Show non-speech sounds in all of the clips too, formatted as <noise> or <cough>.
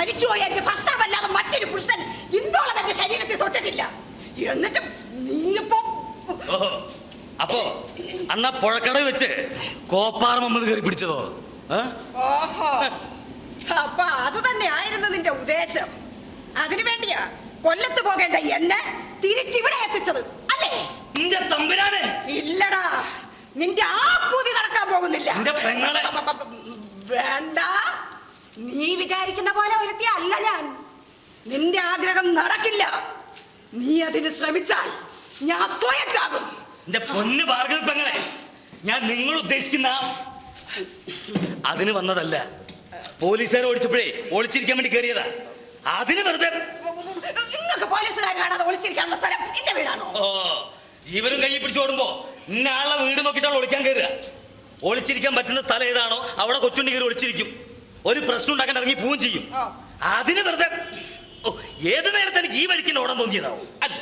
മരിച്ചുപോയ എന്റെ ഭർത്താവല്ലാതെ മറ്റൊരു പുരുഷൻ ഇന്നോളം എന്റെ ശരീരത്തിൽ തൊട്ടിട്ടില്ല. എന്നിട്ട് നീയിപ്പോ അപ്പോ അന്ന പുഴക്കട വെച്ച് കോപ്പാറ മുമ്പ് കയറി പിടിച്ചതോ? ഓഹോ. അപ്പൊ അത് തന്നെ ആയിരുന്നു നിന്റെ ഉദ്ദേശം. അതിനു വേണ്ടിയാ കൊല്ലത്ത് പോകേണ്ട എന്നെ തിരിച്ചിവിടെ എത്തിച്ചത് അല്ലേ? നിന്റെ ഇല്ലടാ നിന്റെ ആ പൂതി നടക്കാൻ പോകുന്നില്ല. വേണ്ട. നീ വിചാരിക്കുന്ന പോലെ ഒരുത്തി അല്ല ഞാൻ. നിന്റെ ആഗ്രഹം നടക്കില്ല. നീ അതിന് ശ്രമിച്ചാൽ ഞാൻ സ്വയം ചാകും നിന്റെ പൊന്ന് ഭാർഗവ പെങ്ങളെ ഞാൻ നിങ്ങൾ ഉദ്ദേശിക്കുന്ന അതിന് വന്നതല്ല. പോലീസുകാർ ഓടിച്ചപ്പോഴേ ഒളിച്ചിരിക്കാൻ വേണ്ടി കയറിയതാ. അതിന് വെറുതെ നിങ്ങൾക്ക് പോലീസുകാർ കാണാതെ ഒളിച്ചിരിക്കാനുള്ള സ്ഥലം എന്റെ വീടാണോ? ഓ ജീവനും കയ്യിൽ പിടിച്ചോടുമ്പോ ഇന്നാളെ വീട് നോക്കിയിട്ടാണ് ഒളിക്കാൻ കയറുക. ഒളിച്ചിരിക്കാൻ പറ്റുന്ന സ്ഥലം ഏതാണോ അവിടെ കൊച്ചുണ്ടി കയറി ഒളിച്ചിരിക്കും. ഒരു പ്രശ്നം ഉണ്ടാക്കാൻ ഇറങ്ങി പോവുകയും ചെയ്യും. അതിന് വെറുതെ ഏത് നേരത്തെ എനിക്ക് ഈ വഴിക്ക് ഓടാൻ തോന്നിയതാവും അല്ല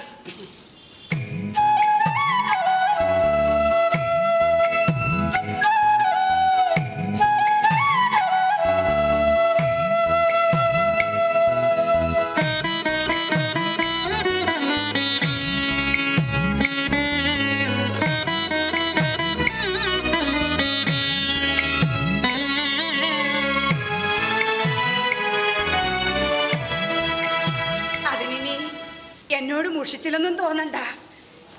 മുഷിച്ചില്ലെന്നും തോന്നണ്ട.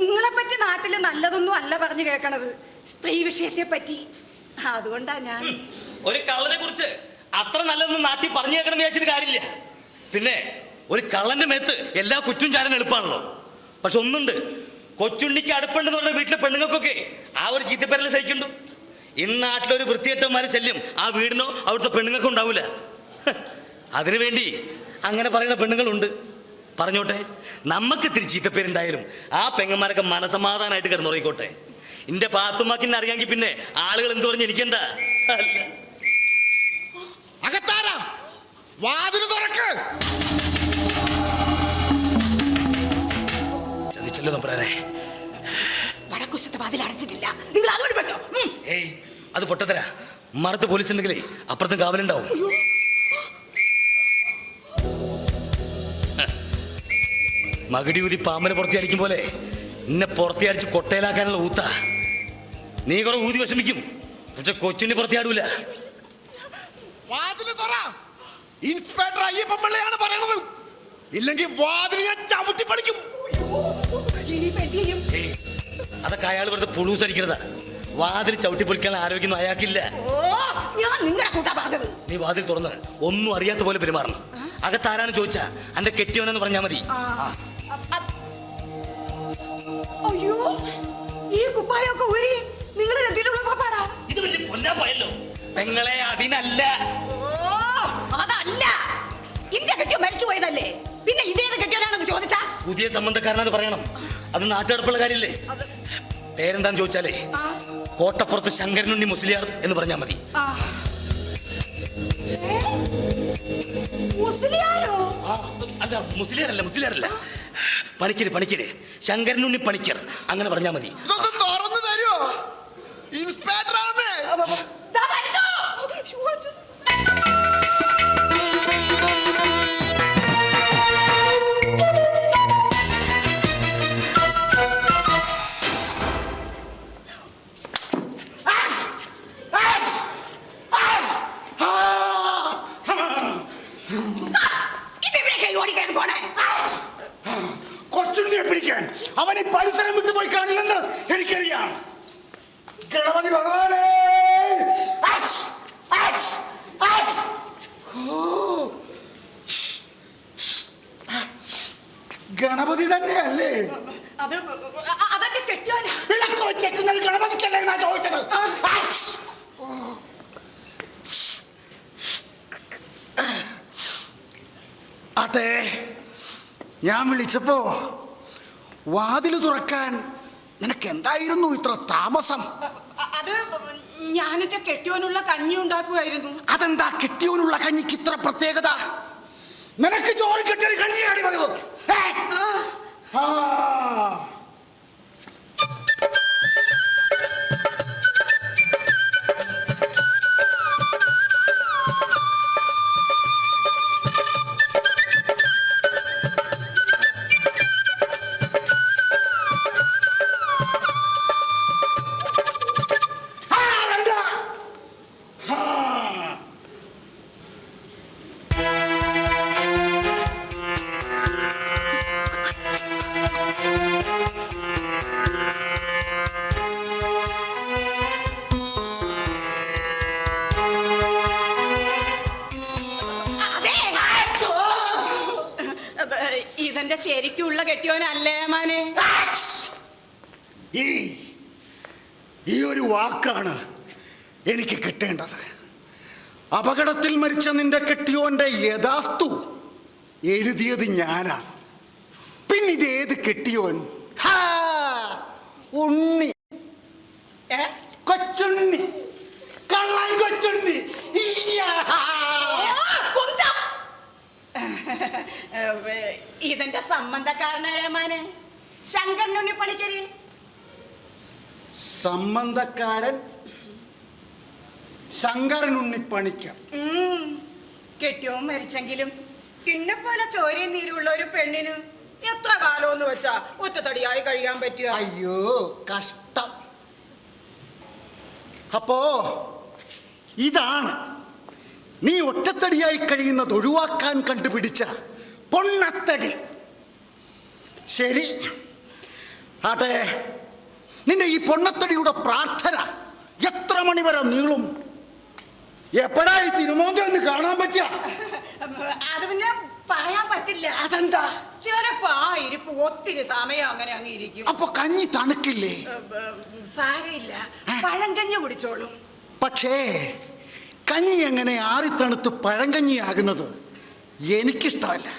നിങ്ങളെ പറ്റി നാട്ടിൽ നല്ലതൊന്നും അല്ല പറഞ്ഞു കേൾക്കണത്. സ്ത്രീ വിഷയത്തെ പറ്റി അതുകൊണ്ടാ ഞാൻ. ഒരു കള്ളനെ കുറിച്ച് അത്ര നല്ലതൊന്നും നാട്ടിൽ പറഞ്ഞു കേൾക്കണം വിചാരിച്ചിട്ട് കാര്യമില്ല. പിന്നെ ഒരു കള്ളന്റെ മേത്ത് എല്ലാ കുറ്റും ചാരൻ എളുപ്പമാണല്ലോ. പക്ഷെ ഒന്നുണ്ട്. കൊച്ചുണ്ണിക്ക് അടുപ്പുണ്ടെന്ന് പറഞ്ഞ വീട്ടിലെ പെണ്ണുങ്ങൾക്കൊക്കെ ആ ഒരു ചീത്തപ്പേരൽ സഹിക്കുന്നുണ്ട് ഇന്ന് നാട്ടിലൊരു വൃത്തികെട്ടന്മാര് ശല്യം ആ വീടിനോ അവിടുത്തെ പെണ്ണുങ്ങൾക്കും ഉണ്ടാവില്ല അതിനുവേണ്ടി അങ്ങനെ പറയുന്ന പെണ്ണുങ്ങളുണ്ട്. പറഞ്ഞോട്ടെ നമുക്ക് ഇത്തിരി ചീത്തപ്പേരുണ്ടായാലും ആ പെങ്ങന്മാരൊക്കെ മനസമാധാനമായിട്ട് കിടന്നുറങ്ങിക്കോട്ടെ. എന്റെ പാത്തുമാക്കിനെ അറിയാമെങ്കിൽ പിന്നെ ആളുകൾ എന്ത് പറഞ്ഞ് എനിക്കെന്താ? അകത്താരാ? തുറക്ക്. ചതിച്ചല്ലോ തമ്പുരാനെ. വടക്കുശത്തെ വാതിൽ അടച്ചിട്ടില്ല. നിങ്ങൾ അതുകൊണ്ട്. ഏയ് അത് പൊട്ടത്തരാ. മറത്ത് പോലീസ് ഉണ്ടെങ്കിലേ അപ്പുറത്തും കാവലുണ്ടാവും. മകടി ഊതി പാമ്പിനെ പുറത്തിയടിക്കും പോലെ എന്നെ പുറത്തിയടിച്ച് കൊട്ടയിലാക്കാനുള്ള ഊത്ത. നീ കുറെ ഊതി വിഷമിക്കും. പക്ഷെ കൊച്ചിനെ പുറത്തിയാടൂല ഇൻസ്പെക്ടർ അയ്യപ്പൻ പിള്ളയാണ് പറയണത്. ഇല്ലെങ്കിൽ വാതിൽ ഞാൻ ചവിട്ടി അതൊക്കെ അയാൾ വെറുതെ പുളൂസ് അടിക്കുന്നതാ വാതിൽ ചവിട്ടി പൊളിക്കാൻ ആരോഗ്യം അയാൾക്കില്ല. നീ വാതിൽ തുറന്ന് ഒന്നും അറിയാത്ത പോലെ പെരുമാറണം. അകത്താരാണ് ചോദിച്ചാ? എന്റെ കെട്ടിയവനെന്ന് പറഞ്ഞാ മതി. കുപ്പായൊക്കെ ഊരി നിങ്ങൾ എന്തിനുള്ള പാപ്പാടാ ഇത് വലിയ പൊന്നാപ്പായല്ലോ പെങ്ങളെ അതിനല്ല. ഓ അതല്ല. ഇന്റെ കെട്ടിയോ മരിച്ചു പോയതല്ലേ? പിന്നെ ഇതേത് കെട്ടിയോനാണെന്ന് ചോദിച്ചാ? പുതിയ സംബന്ധക്കാരനത് പറയണം. അത് നാട്ടുകടപ്പുള്ള കാര്യമില്ലേ? അത് പേരെന്താന്ന് ചോദിച്ചാലേ കോട്ടപ്പുറത്ത് ശങ്കരനുണ്ണി മുസ്ലിയാർ എന്ന് പറഞ്ഞാൽ മതി. അല്ല മുസ്ലിയാരല്ല മുസ്ലിയാരല്ല. പണിക്കര് പണിക്കര്. ശങ്കരനുണ്ണി പണിക്കർ. അങ്ങനെ പറഞ്ഞാൽ മതി. ഗണപതി ഭഗവാനെ! ഗണപതി തന്നെയല്ലേ? അത് അ- അതെന്റെ കെട്ടിയോനാ വിളക്ക് വെച്ചേക്കുന്നത് ഗണപതിക്കല്ലേ എന്നാ ചോദിച്ചത്? അതെ ഞാൻ വിളിച്ചപ്പോ വാതിൽ തുറക്കാൻ നിനക്ക് എന്തായിരുന്നു ഇത്ര താമസം? അത് ഞാൻ എന്റെ കെട്ടിയോനുള്ള കഞ്ഞി ഉണ്ടാക്കുമായിരുന്നു അതെന്താ കെട്ടിയവനുള്ള കഞ്ഞിക്ക് ഇത്ര പ്രത്യേകത? നിനക്ക് ചോറ് കെട്ടിയൊരു കഞ്ഞിയാണ് പതിവ് ഏ? ആ, ശരിക്കുള്ള കെട്ടിയോനല്ലേ മാനെ? ഈ ഈ ഒരു വാക്കാണ് എനിക്ക് കിട്ടേണ്ടത്. അപകടത്തിൽ മരിച്ച നിന്റെ കെട്ടിയോന്റെ യഥാർത്ഥു എഴുതിയത് ഞാനാണ് പിന്നെ ഇത് ഏത് കെട്ടിയോൻ? ഉണ്ണി? കൊച്ചുണ്ണി. കള്ളൻ കൊച്ചുണ്ണി. ഇയ്യാ. ഇതെന്റെ സംബന്ധക്കാരനായ മാനെ? ശങ്കരനുണ്ണി പണിക്കര്. സംബന്ധക്കാരൻ ശങ്കരനുണ്ണി പണിക്ക ഉം. കെട്ടിയോൻ മരിച്ചെങ്കിലും പിന്നെ പോലെ ചോരയും നീരുള്ള ഒരു പെണ്ണിന് എത്ര കാലം എന്ന് വെച്ചാ ഒറ്റത്തടിയായി കഴിയാൻ പറ്റുക? അയ്യോ കഷ്ടം. അപ്പോ ഇതാണ് നീ ഒറ്റത്തടിയായി കഴിയുന്നത് ഒഴിവാക്കാൻ കണ്ടുപിടിച്ച പൊണ്ണത്തടി. ശരി. അതെ നിന്റെ ഈ പൊണ്ണത്തടിയുടെ പ്രാർത്ഥന എത്ര മണി വരെ നീളും? എപ്പോഴായി ഈ തിരുമോന്തെന്ന് കാണാൻ പറ്റിയ? അത് പിന്നെ പറയാൻ പറ്റില്ല. അതെന്താ? ചിലപ്പോ ആ ഇരിപ്പ് ഒത്തിരി സമയം അങ്ങനെ അങ്ങ് ഇരിക്കും. അപ്പൊ കഞ്ഞി തണുക്കില്ലേ? സാരമില്ല. പഴങ്കഞ്ഞി കുടിച്ചോളും. പക്ഷേ കഞ്ഞി എങ്ങനെ ആറിത്തണുത്ത് പഴങ്കഞ്ഞിയാകുന്നത് എനിക്കിഷ്ടമല്ല.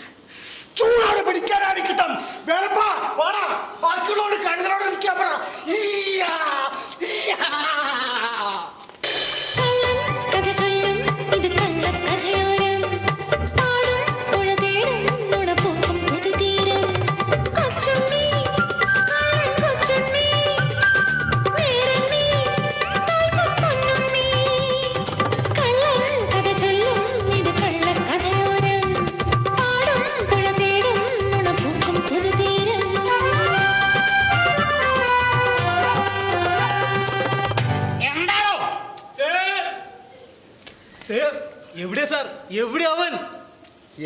ചൂടോടെ പിടിക്കാനാണ് കിട്ടം. വേളപ്പാ, വാടാ, ബാക്കിയുള്ളവരോട് കഴുതലോടെ നിൽക്കാൻ പറ. ഈയാ,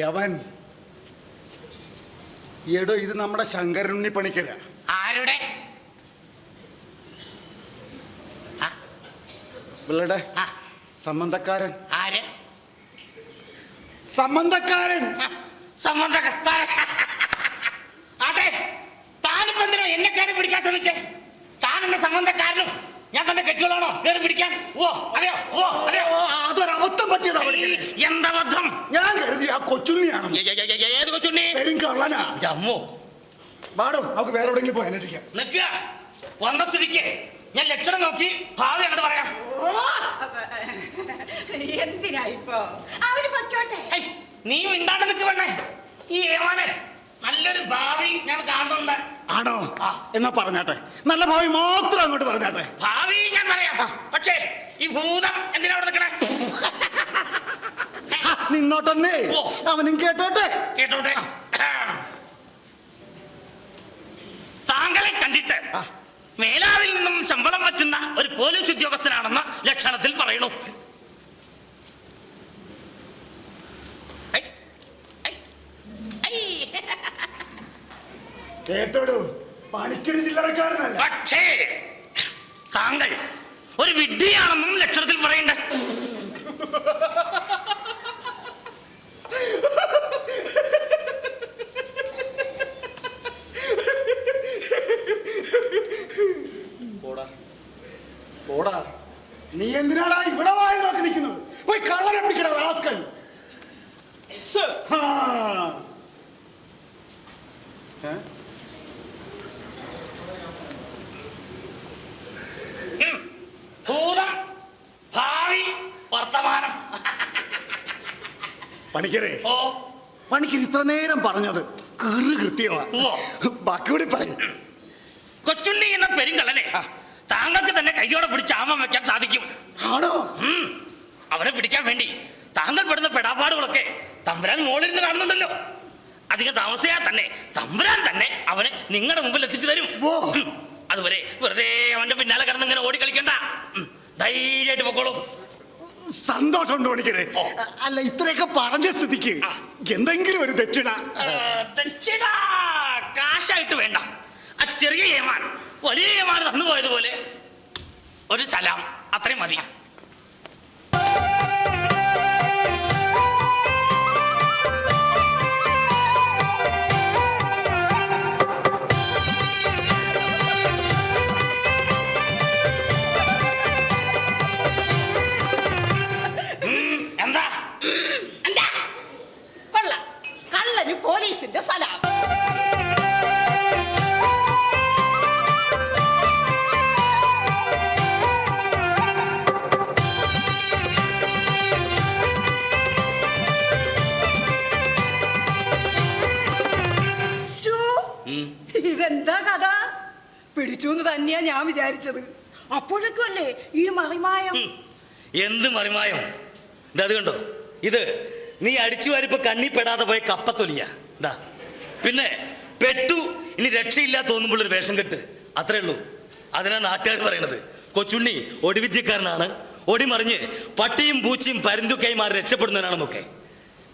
യവൻ എടോ ഇത് നമ്മുടെ ശങ്കരനുണ്ണി പണിക്കര. ആരുടെ? പിള്ളയുടെ ആ. സംബന്ധക്കാരൻ ആര്? സംബന്ധക്കാരൻ സംബന്ധക്കാരൻ അതെ താനിപ്പോ എന്തിനാ എന്നെ കയറി പിടിക്കാൻ ശ്രമിച്ചേ? താൻ എന്റെ സംബന്ധക്കാരനും ഞാൻ തന്നെ കെട്ടിയോളാണോ കയറി പിടിക്കാൻ. ഓ അതെയോ ഓ അതെയോ അതൊരബദ്ധം പറ്റിയതാ എന്തബദ്ധം ഞാൻ കരുതി ആ കൊച്ചുണ്ണിയാണ്. ഏത് കൊച്ചുണ്ണി? പേരും കള്ളനാ. അമ്മോ. പാടോ നമുക്ക് വേറെ എവിടെയെങ്കിലും പോയി അന്വേഷിക്കാം. നിൽക്കുക വന്ന സ്ഥിതിക്ക്. ഞാൻ ലക്ഷണം നോക്കി ഭാവി അങ്ങോട്ട് പറയാം. ഓ എന്തിനാ ഇപ്പോ? അവർ പൊയ്ക്കോട്ടെ. നീ മിണ്ടാണ്ട് നിൽക്ക് വേണേ ഈ ഏമാനെ നല്ലൊരു ഭാവി ഞാൻ കാണുന്നുണ്ട്. ആണോ. എന്നാ പറഞ്ഞാട്ടെ. നല്ല ഭാവി മാത്രം അങ്ങോട്ട് പറഞ്ഞാട്ടെ. ഭാവി ഞാൻ പറയാം. പക്ഷേ ഈ ഭൂതം എന്തിനാ അവിടെ നിൽക്കണേ? നിന്നോട്ടെന്നേ. അവനും കേട്ടോട്ടെ. കേട്ടോട്ടെ? താങ്കളെ കണ്ടിട്ട്. മേലാവിൽ നിന്നും ശമ്പളം പറ്റുന്ന ഒരു പോലീസ് ഉദ്യോഗസ്ഥനാണെന്ന് ലക്ഷണത്തിൽ പറയണു കേട്ടോടൂ. പണിക്കര് ചില്ലറക്കാരനല്ല. പക്ഷേ താങ്കൾ ഒരു വിഡ്ഢിയാണെന്നും ലക്ഷണത്തിൽ പറയണ്ട <laughs> പോടാ പോടാ നീ എന്തിനാടാ ഇവിടെ വായി നോക്കി നിൽക്കുന്നത് പോയി കള്ളനെ പിടിക്കണ റാസ്കൽ സർ ആ. ഏ? ഉം. ഭൂതം ഭാവി വർത്തമാനം. പണിക്കരെ ഓ. പണിക്കർ ഇത്ര നേരം പറഞ്ഞത് കീറ് കൃത്യമാ. ഉവ്വ. ബാക്കി കൂടി പറഞ്ഞു കൊച്ചുണ്ണി എന്ന പെരുങ്കള്ളനെ താങ്കൾക്ക് തന്നെ കൈയോടെ പിടിച്ച് ആമം വെക്കാൻ സാധിക്കും. ആണോ? ഉം. അവനെ പിടിക്കാൻ വേണ്ടി താങ്കൾ പെടുന്ന പെടാപ്പാടുകളൊക്കെ തമ്പുരാൻ മോളിരുന്ന് കാണുന്നുണ്ടല്ലോ. അധികം താമസിയാ തന്നെ തമ്പുരാൻ തന്നെ അവനെ നിങ്ങളുടെ മുമ്പിൽ എത്തിച്ചു തരും. ഓ. ഉം. അതുവരെ വെറുതെ അവന്റെ പിന്നാലെ കിടന്ന് ഇങ്ങനെ ഓടി കളിക്കണ്ട. ധൈര്യമായിട്ട് പൊക്കോളൂ. സന്തോഷമുണ്ട് എനിക്കത്? അല്ല ഇത്രയൊക്കെ പറഞ്ഞ സ്ഥിതിക്ക് എന്തെങ്കിലും ഒരു ദക്ഷിണ ദക്ഷിണ കാശായിട്ട് വേണ്ട. ആ ചെറിയ ഏമാൻ വലിയ ഏമാൻ തന്നു പോയതുപോലെ ഒരു സലാം. അത്രയും മതി പിടിച്ചു എന്ന് തന്നെയാ ഞാൻ വിചാരിച്ചത്. അപ്പോഴേക്കും അല്ലേ ഈ മറിമായം? എന്ത് മറിമായം? ഇതത് കണ്ടോ? ഇത് നീ അടിച്ചു വാരിപ്പോ കണ്ണി പെടാതെ പോയ കപ്പത്തൊലിയ. ഇതാ പിന്നെ പെട്ടു ഇനി രക്ഷയില്ല തോന്നുമ്പോൾ ഒരു വേഷം കെട്ട്. അത്രേ ഉള്ളൂ. അതിനാ നാട്ടുകാർ പറയണത്. കൊച്ചുണ്ണി ഒടിവിദ്യക്കാരനാണ്. ഒടിമറിഞ്ഞ് പട്ടിയും പൂച്ചയും പരുന്തുക്കൈ മാറി രക്ഷപ്പെടുന്നവനാണെന്നൊക്കെ.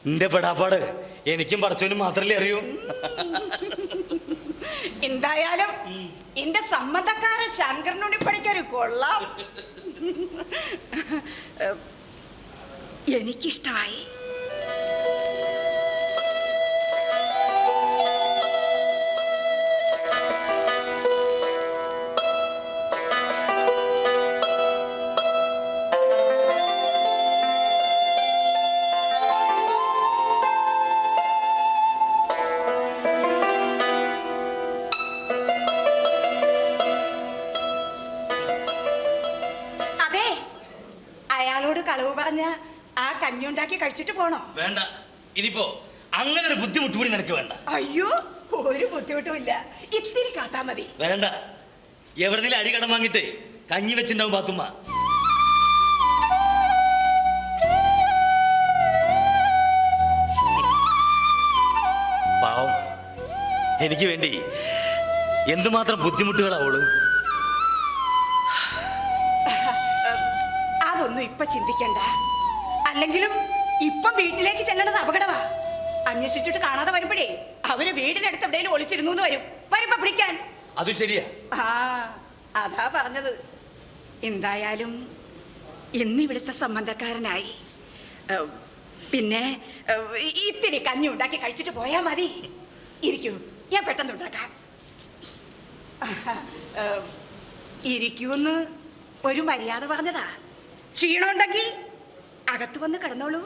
നിന്റെ പെടാപ്പാട് എനിക്കും പടച്ചോനും മാത്രമല്ലേ അറിയൂ. <laughs> എന്തായാലും എന്റെ സമ്മതക്കാരൻ ശങ്കരനുണ്ണി പഠിക്കൊരു കൊള്ളാം. <laughs> എനിക്കിഷ്ടമായി. കഞ്ഞി ഉണ്ടാക്കി കഴിച്ചിട്ട് പോണോ? വേണ്ട. ഇനിയിപ്പോ അങ്ങനെ ഒരു ബുദ്ധിമുട്ട് കൂടി നിനക്ക് വേണ്ട. അയ്യോ ഒരു ബുദ്ധിമുട്ടുമില്ല. ഇത്തിരി കാത്താ മതി. വേണ്ട. എവിടെന്നെങ്കിലും അരി കടം വാങ്ങിട്ട് കഞ്ഞി വെച്ചിണ്ടാവും പാത്തുമ്മ പാവം. എനിക്ക് വേണ്ടി എന്തുമാത്രം ബുദ്ധിമുട്ടുകളാവോൾ അതൊന്നും ഇപ്പൊ ചിന്തിക്കണ്ട. അല്ലെങ്കിലും ഇപ്പൊ വീട്ടിലേക്ക് ചെല്ലണത് അപകടമാ. അന്വേഷിച്ചിട്ട് കാണാതെ വരുമ്പോഴേ അവർ വീടിനടുത്ത് എവിടെയും ഒളിച്ചിരുന്നു എന്ന് വരും. വരുമ്പോ പിടിക്കാൻ. അത് ശരിയാ. ആ അതാ പറഞ്ഞത്. എന്തായാലും ഇന്ന് ഇവിടുത്തെ സംബന്ധക്കാരനായി പിന്നെ ഇത്തിരി കഞ്ഞി ഉണ്ടാക്കി കഴിച്ചിട്ട് പോയാ മതി. ഇരിക്കൂ ഞാൻ പെട്ടെന്ന് ഉണ്ടാക്കാം. ഇരിക്കൂന്ന് ഒരു മര്യാദ പറഞ്ഞതാ. ക്ഷീണമുണ്ടെങ്കിൽ അകത്ത് വന്ന് കിടന്നോളൂ.